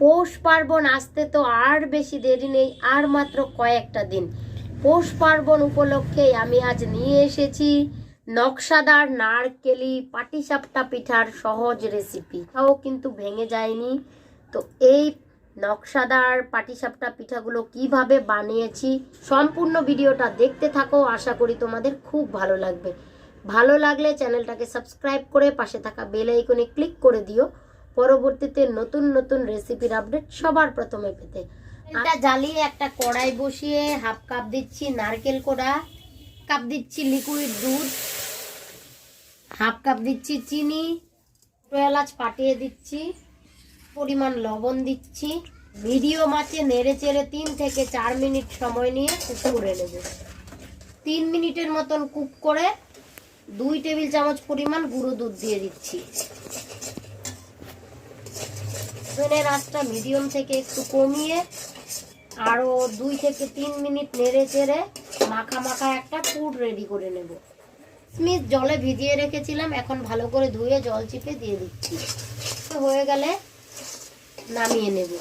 পৌষ পার্বণ আসতে তো আর বেশি দেরি নেই, আর মাত্র কয়েকটা দিন। পৌষ পার্বণ উপলক্ষে আমি আজ নিয়ে এসেছি নকশাদার নারকেলি পাটিসাপটা পিঠার সহজ রেসিপি। তাও কিন্তু ভেঙে যায়নি। তো এই নকশাদার পাটিসাপটা পিঠাগুলো কীভাবে বানিয়েছি সম্পূর্ণ ভিডিওটা দেখতে থাকো, আশা করি তোমাদের খুব ভালো লাগবে। ভালো লাগলে চ্যানেলটাকে সাবস্ক্রাইব করে পাশে থাকা বেল আইকনে ক্লিক করে দিও। পরবর্তীতে নতুন নতুন রেসিপির আপডেট সবার প্রথমে পেতে। এটা জ্বালিয়ে একটা কড়াই বসিয়ে হাফ কাপ দিচ্ছি নারকেল কোড়া কাপ দিচ্ছি লিকুইড দুধ হাফ কাপ দিচ্ছি চিনি এলাচ পাঠিয়ে দিচ্ছি, পরিমাণ লবণ দিচ্ছি। মিডিয়াম আছে, নেড়ে চেড়ে তিন থেকে চার মিনিট সময় নিয়ে কুক করে নেব। তিন মিনিটের মতন কুক করে দুই টেবিল চামচ পরিমাণ গুঁড়ো দুধ দিয়ে দিচ্ছি। ওভেনের আঁচটা মিডিয়াম থেকে একটু কমিয়ে আরও দুই থেকে তিন মিনিট নেড়ে চেড়ে মাখা মাখা একটা পুর রেডি করে নেব। স্মিথ জলে ভিজিয়ে রেখেছিলাম, এখন ভালো করে ধুয়ে জল চিপে দিয়ে দিচ্ছি। হয়ে গেলে নামিয়ে নেব।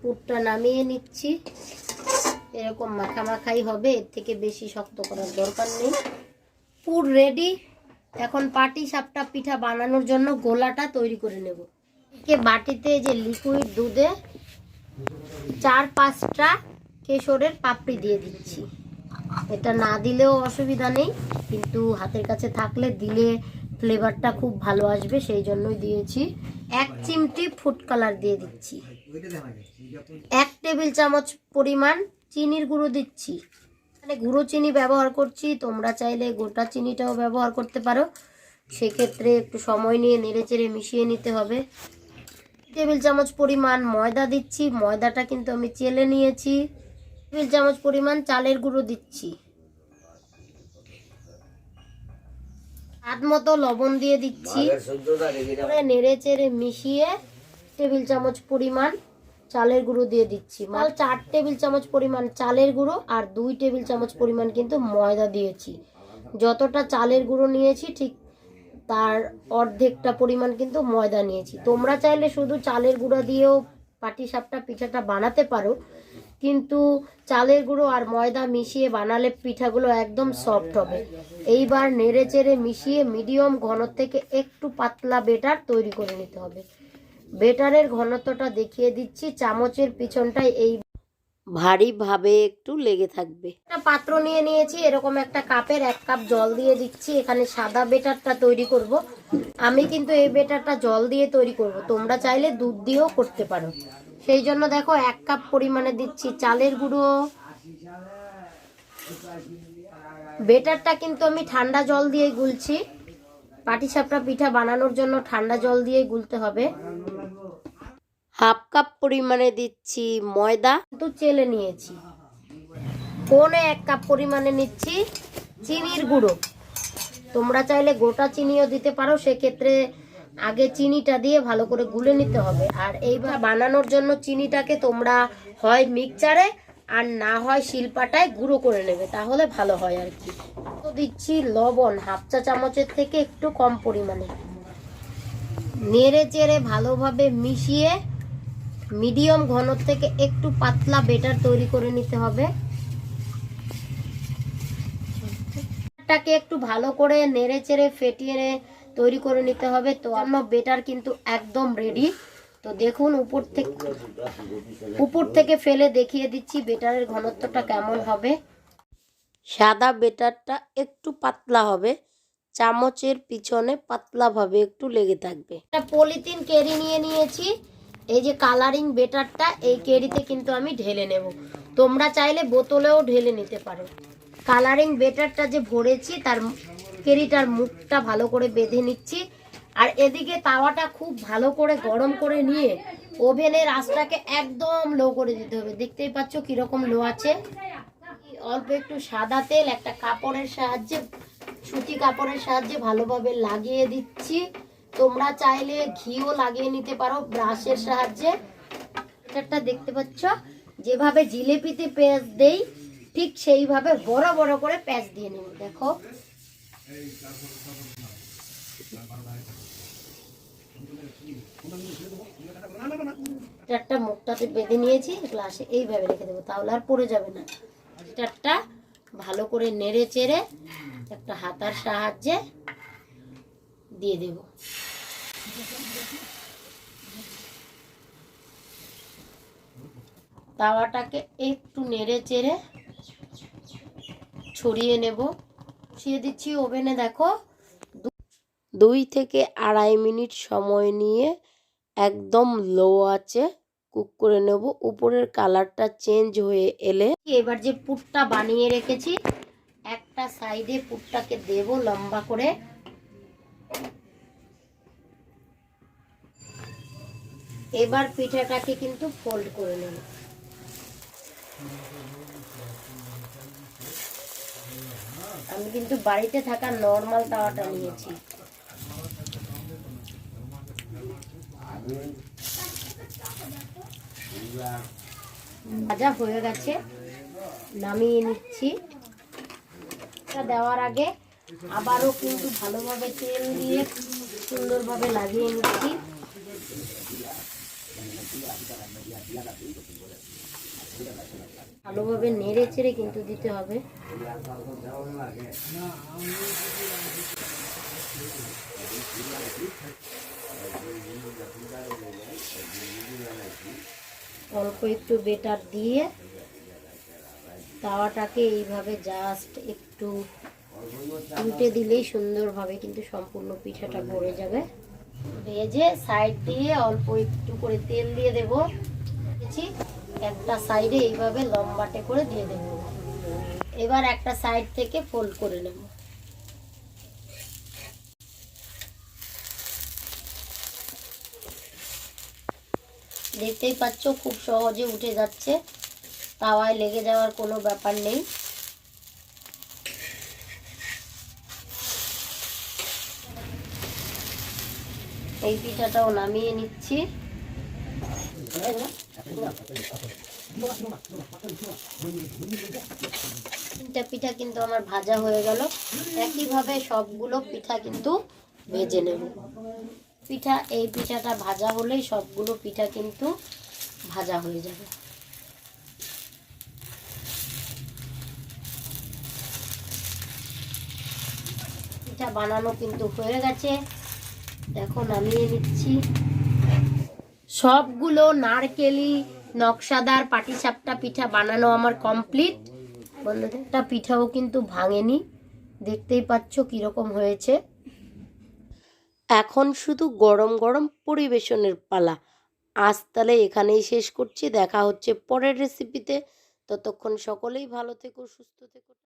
পুরটা নামিয়ে নিচ্ছি। এরকম মাখা মাখাই হবে, এর থেকে বেশি শক্ত করার দরকার নেই। পুর রেডি এখন পাটি সাপটা পিঠা বানানোর জন্য গোলাটা তৈরি করে নেব। একে বাটিতে যে লিকুইড দুধে চার পাঁচটা কেশরের পাপড়ি দিয়ে দিচ্ছি। এটা না দিলেও অসুবিধা নেই, কিন্তু হাতের কাছে থাকলে দিলে ফ্লেভারটা খুব ভালো আসবে, সেই জন্যই দিয়েছি। এক চিমটি ফুড কালার দিয়ে দিচ্ছি। এক টেবিল চামচ পরিমাণ চিনির গুঁড়ো দিচ্ছি। মানে গুঁড়ো চিনি ব্যবহার করছি তোমরা চাইলে গোটা চিনিটাও ব্যবহার করতে পারো। সেক্ষেত্রে একটু সময় নিয়ে নেড়ে চেড়ে মিশিয়ে নিতে হবে। টেবিল চামচ পরিমাণ ময়দা দিচ্ছি ময়দাটা কিন্তু আমি চেলে নিয়েছি। টেবিল চামচ পরিমাণ চালের গুঁড়ো দিচ্ছি। স্বাদ মতো লবণ দিয়ে দিচ্ছি। নেড়ে চেড়ে মিশিয়ে টেবিল চামচ পরিমাণ চালের গুঁড়ো দিয়ে দিচ্ছি। মাল চার টেবিল চামচ পরিমাণ চালের গুঁড়ো আর দুই টেবিল চামচ পরিমাণ কিন্তু ময়দা দিয়েছি। যতটা চালের গুঁড়ো নিয়েছি ঠিক তার অর্ধেকটা পরিমাণ কিন্তু ময়দা নিয়েছি। তোমরা চাইলে শুধু চালের গুঁড়ো দিয়েও পাটি সাপটা পিঠাটা বানাতে পারো কিন্তু চালের গুঁড়ো আর ময়দা মিশিয়ে বানালে পিঠাগুলো একদম সফট হবে। এইবার নেড়ে চেড়ে মিশিয়ে মিডিয়াম ঘন থেকে একটু পাতলা বেটার তৈরি করে নিতে হবে। বেটারের ঘনত্বটা দেখিয়ে দিচ্ছি চামচের পিছনটায় এই ভারী ভাবে একটু লেগে থাকবে। একটা পাত্র নিয়ে নিয়েছি এরকম একটা কাপের এক কাপ জল দিয়ে দিচ্ছি এখানে সাদা বেটারটা তৈরি করব। আমি কিন্তু এই বেটারটা জল দিয়ে তৈরি করব তোমরা চাইলে দুধ দিয়েও করতে পারো। সেই জন্য দেখো এক কাপ পরিমাণে দিচ্ছি চালের গুঁড়ো। বেটারটা কিন্তু আমি ঠান্ডা জল দিয়ে গুলছি। পাটিসাপটা পিঠা বানানোর জন্য ঠান্ডা জল দিয়ে গুলতে হবে। হাফ কাপ পরিমাণে দিচ্ছি ময়দা। কিন্তু চেলে নিয়েছি। কোনে এক কাপ পরিমাণে নিচ্ছি? চিনির গুঁড়ো। তোমরা চাইলে গোটা চিনিও দিতে পারো, সেক্ষেত্রে আগে চিনিটা দিয়ে ভালো করে গুলে নিতে হবে। আর এইবার বানানোর জন্য চিনিটাকে তোমরা হয় মিক্সচারে আর না হয় শিলপাটায় গুঁড়ো করে নেবে, তাহলে ভালো হয় আর কি। তো দিচ্ছি লবণ, হাফ চা চামচের থেকে একটু কম পরিমাণে। নেড়ে চেড়ে ভালোভাবে মিশিয়ে মিডিয়াম ঘন থেকে একটু পাতলা বেটার তৈরি করে নিতে হবে। বেটারটাকে একটু ভালো করে নেড়ে চেড়ে ফেটিয়ে তৈরি করে নিতে হবে। তো আমার বেটার কিন্তু একদম রেডি তো দেখুন উপর থেকে উপর থেকে ফেলে দেখিয়ে দিচ্ছি বেটারের ঘনত্বটা কেমন হবে। সাদা বেটারটা একটু পাতলা হবে। চামচের পিছনে পাতলাভাবে একটু লেগে থাকবে। একটা পলিথিন কেরি নিয়ে নিয়েছি। এই যে কালারিং বেটারটা, এই কেরিতে কিন্তু আমি ঢেলে নেব। তোমরা চাইলে বোতলেও ঢেলে নিতে পারো। কালারিং বেটারটা যে ভরেছি, তার কেরিটার মুখটা ভালো করে বেঁধে নিচ্ছি। আর এদিকে তাওয়াটা খুব ভালো করে গরম করে নিয়ে ওভেনের আঁচটাকে একদম লো করে দিতে হবে। দেখতেই পাচ্ছ কীরকম লো আছে। অল্প একটু সাদা তেল, একটা কাপড়ের সাহায্যে, সুতি কাপড়ের সাহায্যে ভালোভাবে লাগিয়ে দিচ্ছি। তোমরা চাইলে ঘিও লাগিয়ে নিতে পারো ব্রাশের সাহায্যে। এটা দেখতে পাচ্ছ? যেভাবে জিলেপিতে পেঁয়াজ দেই, ঠিক সেইভাবে বড় বড় করে প্যাঁচ দিয়ে নেব, দেখো। হিটারটা মুখটাতে বেঁধে নিয়েছি, গ্লাসে এইভাবে রেখে দেবো, তাহলে আর পড়ে যাবে না। হিটারটা ভালো করে নেড়ে চেড়ে একটা হাতার সাহায্যে দিয়ে দেব। তাওয়াটাকে একটু নেড়ে চেড়ে ছড়িয়ে নেব। ছড়িয়ে দিচ্ছি ওভেনে, দেখো। দুই থেকে আড়াই মিনিট সময় নিয়ে একদম লো আছে কুক করে নেব। উপরের কালারটা চেঞ্জ হয়ে এলে এবার যে পুরটা বানিয়ে রেখেছি, একটা সাইডে পুরটাকে দেব লম্বা করে। এবার পিঠাটাকে কিন্তু ফোল্ড করে নেব। আমি কিন্তু বাড়িতে থাকা নর্মাল তাওয়াটা নিয়েছি। ভাজা হয়ে গেছে, নামিয়ে নিচ্ছি। দেওয়ার আগে আবারও কিন্তু ভালোভাবে তেল দিয়ে সুন্দরভাবে লাগিয়ে নিচ্ছি। ভালোভাবে নেড়ে চেড়ে কিন্তু দিতে হবে। অল্প একটু বেটার দিয়ে তাওয়াটাকে এইভাবে জাস্ট একটু উল্টে দিলেই সুন্দরভাবে কিন্তু সম্পূর্ণ পিঠাটা ভরে যাবে। ভেজে সাইড দিয়ে অল্প একটু করে তেল দিয়ে দেব। একটা সাইডে এইভাবে লম্বাটে করে দিয়ে দেব। এবার একটা সাইড থেকে ফোল্ড করে নেব। দেখতেই পাচ্ছ খুব সহজে উঠে যাচ্ছে। তাওয়ায় লেগে যাওয়ার কোনো ব্যাপার নেই। এই পিঠাটাও নামিয়ে নিচ্ছি। তিনটা পিঠা কিন্তু আমার ভাজা হয়ে গেল। একইভাবে সবগুলো পিঠা কিন্তু ভেজে নেব। পিঠা, এই পিঠাটা ভাজা হলেই সবগুলো পিঠা কিন্তু ভাজা হয়ে যাবে। পিঠা বানানো কিন্তু হয়ে গেছে। দেখো, নামিয়ে নিচ্ছি। সবগুলো নারকেলি, নকশাদার, পাটিসাপটা পিঠা বানানো আমার কমপ্লিট। বন্ধুদের, একটা পিঠাও কিন্তু ভাঙেনি। দেখতেই পাচ্ছ কীরকম হয়েছে। এখন শুধু গরম গরম পরিবেশনের পালা। আজ তাহলে এখানেই শেষ করছি। দেখা হচ্ছে পরের রেসিপিতে ততক্ষণ সকলেই ভালো থেকো, সুস্থ থেকো।